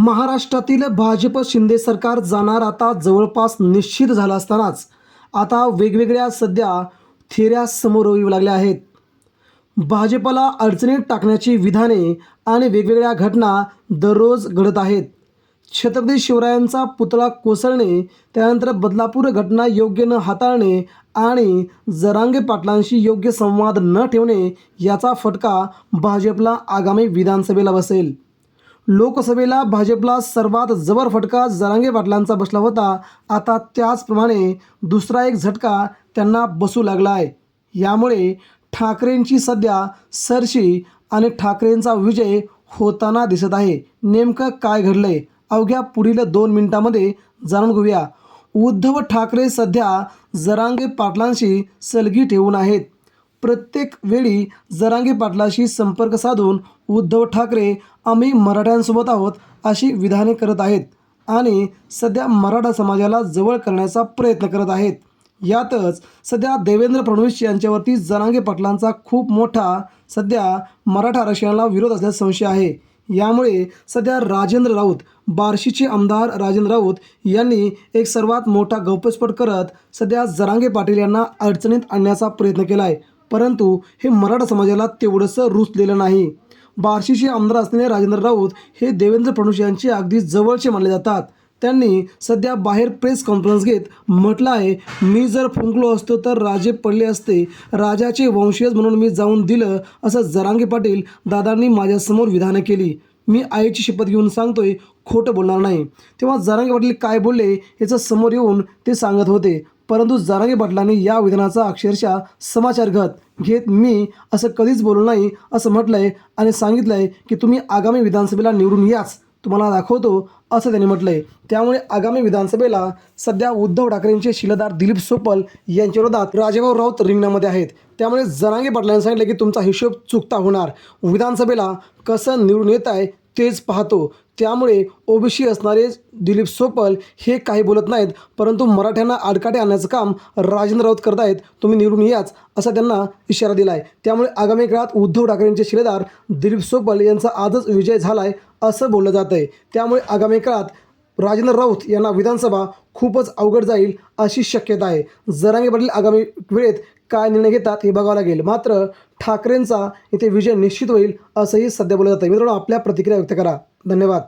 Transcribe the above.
महाराष्ट्रातील भाजप शिंदे सरकार जाणार आता जवळपास निश्चित झालं असतानाच. आता वेगवेगळ्या सध्या थेऱ्या समोर येऊ लागल्या आहेत. भाजपला अडचणीत टाकण्याची विधाने आणि वेगवेगळ्या घटना दररोज घडत आहेत. छत्रपती शिवरायांचा पुतळा कोसळणे त्यानंतर बदलापूर घटना योग्य न हाताळणे आणि जरांगे पाटलांशी योग्य संवाद न ठेवणे याचा फटका भाजपला आगामी विधानसभेला बसेल. लोकसभेला भाजपला सर्वात जबर फटका जरांगे पाटलांचा बसला होता. आता त्याचप्रमाणे दुसरा एक झटका त्यांना बसू लागला आहे. यामुळे ठाकरेंची सध्या सरशी आणि ठाकरेंचा विजय होताना दिसत आहे. नेमकं काय घडलंय? अवघ्या पुढील दोन मिनिटांमध्ये जाणून घेऊया. उद्धव ठाकरे सध्या जरांगे पाटलांशी सलगी ठेवून आहेत. प्रत्येक वेळी जरांगे पाटलाशी संपर्क साधून उद्धव ठाकरे आम्ही मराठ्यांसोबत आहोत अशी विधाने करत आहेत आणि सध्या मराठा समाजाला जवळ करण्याचा प्रयत्न करत आहेत. यातच सध्या देवेंद्र फडणवीस यांच्यावरती जरांगे पाटलांचा खूप मोठा सध्या मराठा आरक्षणाला विरोध असल्याचा संशय आहे. यामुळे सध्या राजेंद्र राऊत बार्शीचे आमदार राजेंद्र राऊत यांनी एक सर्वात मोठा गौप्यस्फोट करत सध्या जरांगे पाटील यांना अडचणीत आणण्याचा प्रयत्न केला आहे परंतु हे मराठा समाजाला तेवढंसं रुचलेलं नाही. बार्शीचे आमदार असलेले राजेंद्र राऊत हे देवेंद्र फडणवीस यांचे अगदी जवळचे मानले जातात. त्यांनी सध्या बाहेर प्रेस कॉन्फरन्स घेत म्हटलं आहे मी जर फुंकलो असतो तर राजे पडले असते. राजाचे वंशज म्हणून मी जाऊन दिलं असं जरांगे पाटील दादांनी माझ्यासमोर विधानं केली. मी आईची शपथ घेऊन सांगतोय खोटं बोलणार नाही. तेव्हा जरांगे पाटील काय बोलले याचं समोर येऊन ते सांगत होते. परंतु जरांगे पाटलांनी या विधानाचा अक्षरशः समाचार घत घेत मी असं कधीच बोलू नाही असं म्हटलंय आणि सांगितलंय की तुम्ही आगामी विधानसभेला निवडून याच तुम्हाला दाखवतो असं त्यांनी म्हटलंय. त्यामुळे आगामी विधानसभेला सध्या उद्धव ठाकरेंचे शिलेदार दिलीप सोपल यांच्या विरोधात राजेभाऊ राऊत रिंगणामध्ये आहेत. त्यामुळे जरांगे पाटलांनी सांगितलं की तुमचा हिशोब चुकता होणार. विधानसभेला कसं निवडून येत आहे तेच पाहतो. त्यामुळे ओबीसी असणारे दिलीप सोपल हे काही बोलत नाहीत परंतु मराठ्यांना आडकाटे आणण्याचं काम राजेंद्र राऊत करत आहेत. तुम्ही निवडून याच असा त्यांना इशारा दिला आहे त्यामुळे आगामी काळात उद्धव ठाकरेंचे शिलेदार दिलीप सोपल यांचा आजच विजय झाला आहे असं बोललं जात आहे त्यामुळे आगामी काळात राजेंद्र राऊत यांना विधानसभा खूपच अवघड जाईल अशी शक्यता आहे. जरांगे पाटील आगामी वेळेत काय निर्णय घेतात हे बघावं लागेल. मात्र ठाकरेंचा इथे विजय निश्चित होईल असंही सध्या बोललं जातं मित्रांनो आपल्या प्रतिक्रिया व्यक्त करा. धन्यवाद.